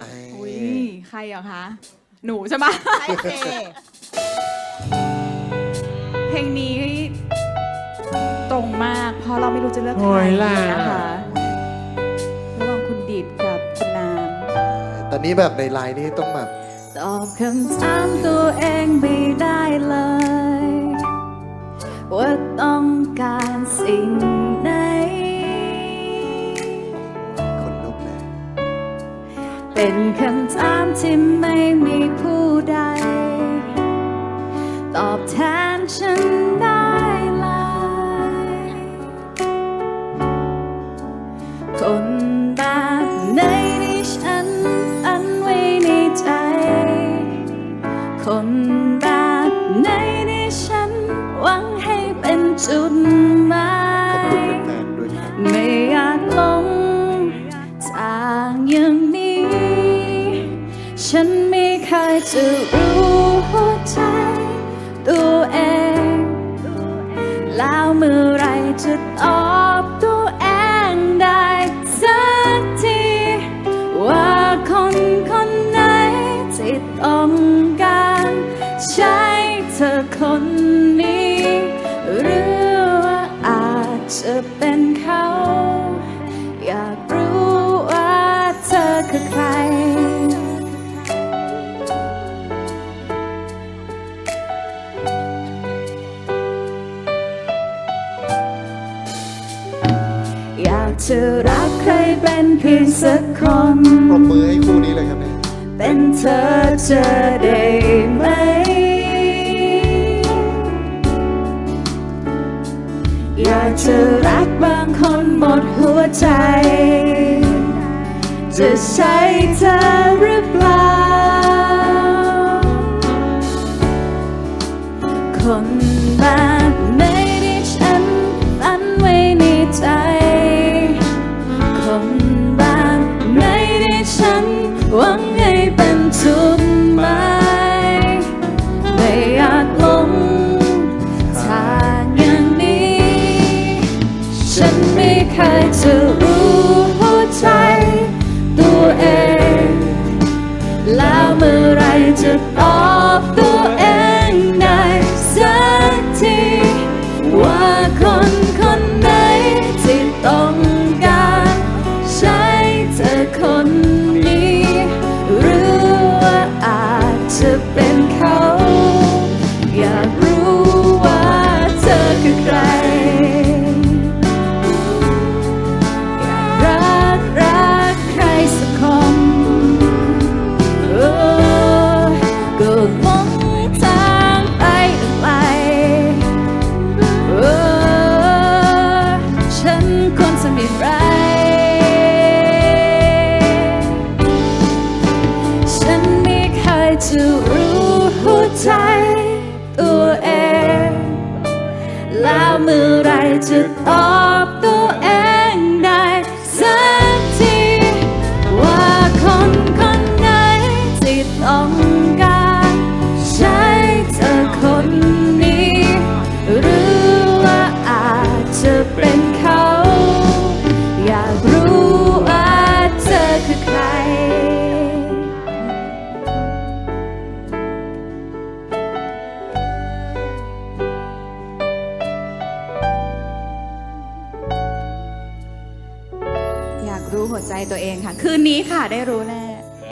อุ้ยใครเหรอคะ หนูใช่ไหมใช่เจเพลงนี้ตรงมากเพราะเราไม่รู้จะเลือกโอ้ใครยล่ะ นะคะระหว่างคุณดิดกับคุณน้ตอนนี้แบบในไลน์นี่ต้องแบบำตอบคำถามตัวเองไม่ได้เลย ว่าต้องการสิ่ง เป็นคำถามที่ไม่มีผู้ใด ตอบแทนฉันได้เลยคนแบบไหนที่ฉันอันไว้ในใจ คนแบบไหนที่ฉันหวังให้เป็นจุดหมาข ฉันไม่เคยจะรู้หัวใจตัวเอง แล้วเมื่อไรจะตอบตัวเองได้สักที ว่าคนคนไหนที่ต้องการใช้เธอคนนี้ หรือว่าอาจจะเป็น จะรักใครเป็นเพียงสักคนปรบมือให้คู่นี้เลยครับเนี่ยเป็นเธอจะได้ไหม อยากจะรักบางคนหมดหัวใจ จะใช่เธอ จะตอบตัวเองได้สักทีว่าคนคนไหน ฉันไม่เคยจะรู้หัวใจตัวเอง แล้วเมื่อไรจะตอบตัว รู้หัวใจตัวเองค่ะ คืนนี้ค่ะได้รู้แน่